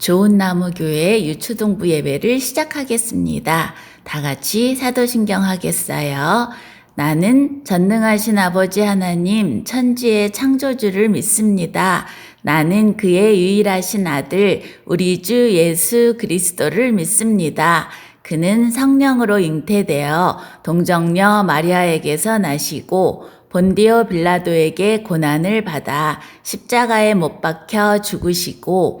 좋은 나무 교회 유초동부 예배를 시작하겠습니다. 다 같이 사도신경 하겠어요. 나는 전능하신 아버지 하나님 천지의 창조주를 믿습니다. 나는 그의 유일하신 아들 우리 주 예수 그리스도를 믿습니다. 그는 성령으로 잉태되어 동정녀 마리아에게서 나시고 본디오 빌라도에게 고난을 받아 십자가에 못 박혀 죽으시고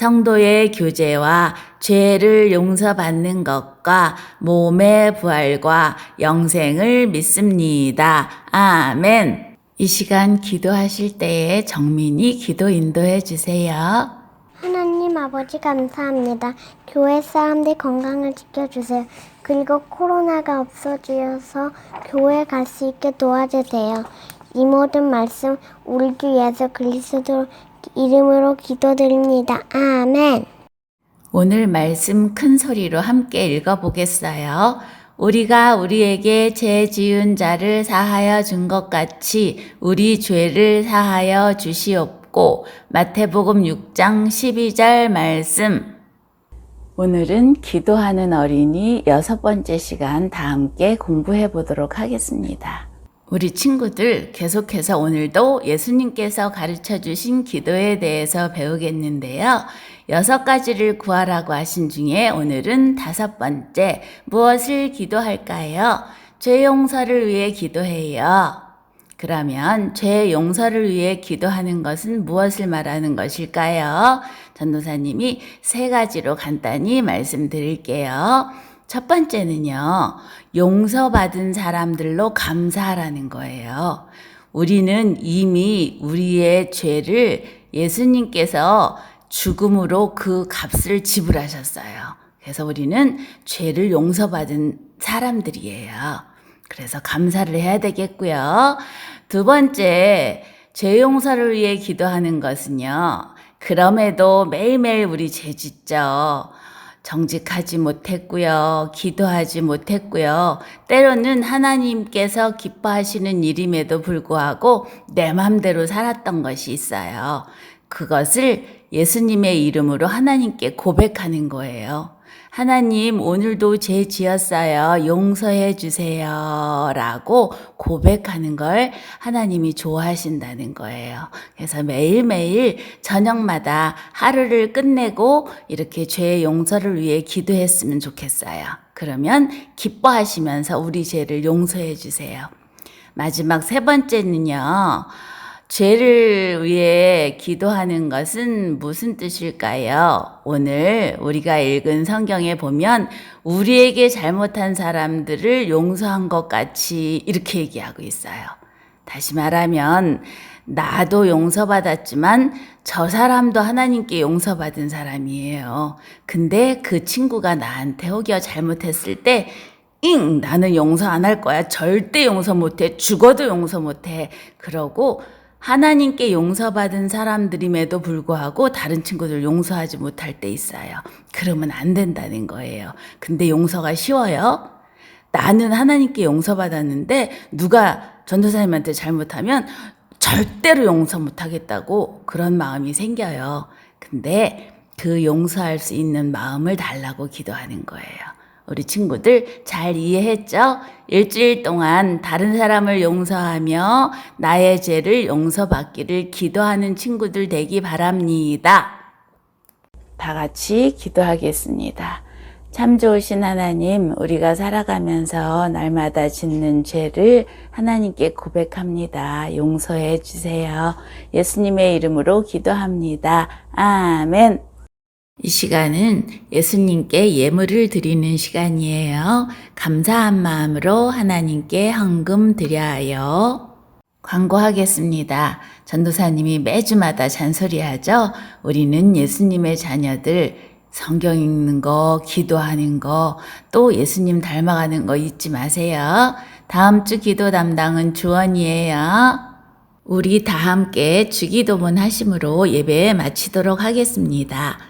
성도의 교제와 죄를 용서받는 것과 몸의 부활과 영생을 믿습니다. 아멘. 이 시간 기도하실 때에 정민이 기도 인도해 주세요. 하나님 아버지 감사합니다. 교회 사람들 건강을 지켜주세요. 그리고 코로나가 없어지어서 교회 갈 수 있게 도와주세요. 이 모든 말씀 우리 주 예수 그리스도 이름으로 기도드립니다. 아멘. 오늘 말씀 큰 소리로 함께 읽어보겠어요. 우리가 우리에게 죄 지은 자를 사하여 준 것 같이 우리 죄를 사하여 주시옵고 마태복음 6장 12절 말씀 오늘은 기도하는 어린이 여섯 번째 시간 다 함께 공부해 보도록 하겠습니다. 우리 친구들 계속해서 오늘도 예수님께서 가르쳐 주신 기도에 대해서 배우겠는데요. 여섯 가지를 구하라고 하신 중에 오늘은 다섯 번째, 무엇을 기도할까요? 죄 용서를 위해 기도해요. 그러면 죄 용서를 위해 기도하는 것은 무엇을 말하는 것일까요? 전도사님이 세 가지로 간단히 말씀드릴게요. 첫 번째는요, 용서받은 사람들로 감사하라는 거예요. 우리는 이미 우리의 죄를 예수님께서 죽음으로 그 값을 지불하셨어요. 그래서 우리는 죄를 용서받은 사람들이에요. 그래서 감사를 해야 되겠고요. 두 번째, 죄 용서를 위해 기도하는 것은요. 그럼에도 매일매일 우리 죄 짓죠. 정직하지 못했고요. 기도하지 못했고요. 때로는 하나님께서 기뻐하시는 일임에도 불구하고 내 맘대로 살았던 것이 있어요. 그것을 예수님의 이름으로 하나님께 고백하는 거예요. 하나님, 오늘도 죄 지었어요. 용서해 주세요. 라고 고백하는 걸 하나님이 좋아하신다는 거예요. 그래서 매일매일 저녁마다 하루를 끝내고 이렇게 죄의 용서를 위해 기도했으면 좋겠어요. 그러면 기뻐하시면서 우리 죄를 용서해 주세요. 마지막 세 번째는요. 죄를 위해 기도하는 것은 무슨 뜻일까요? 오늘 우리가 읽은 성경에 보면 우리에게 잘못한 사람들을 용서한 것 같이 이렇게 얘기하고 있어요. 다시 말하면 나도 용서받았지만 저 사람도 하나님께 용서받은 사람이에요. 근데 그 친구가 나한테 혹여 잘못했을 때 잉! 나는 용서 안 할 거야. 절대 용서 못 해. 죽어도 용서 못 해. 그러고 하나님께 용서받은 사람들임에도 불구하고 다른 친구들 용서하지 못할 때 있어요. 그러면 안 된다는 거예요. 근데 용서가 쉬워요? 나는 하나님께 용서받았는데 누가 전도사님한테 잘못하면 절대로 용서 못하겠다고 그런 마음이 생겨요. 근데 그 용서할 수 있는 마음을 달라고 기도하는 거예요. 우리 친구들 잘 이해했죠? 일주일 동안 다른 사람을 용서하며 나의 죄를 용서받기를 기도하는 친구들 되기 바랍니다. 다 같이 기도하겠습니다. 참 좋으신 하나님, 우리가 살아가면서 날마다 짓는 죄를 하나님께 고백합니다. 용서해 주세요. 예수님의 이름으로 기도합니다. 아멘. 이 시간은 예수님께 예물을 드리는 시간이에요. 감사한 마음으로 하나님께 헌금 드려요. 광고하겠습니다. 전도사님이 매주마다 잔소리하죠. 우리는 예수님의 자녀들 성경 읽는 거, 기도하는 거, 또 예수님 닮아가는 거 잊지 마세요. 다음 주 기도 담당은 주원이에요. 우리 다 함께 주기도문 하심으로 예배 마치도록 하겠습니다.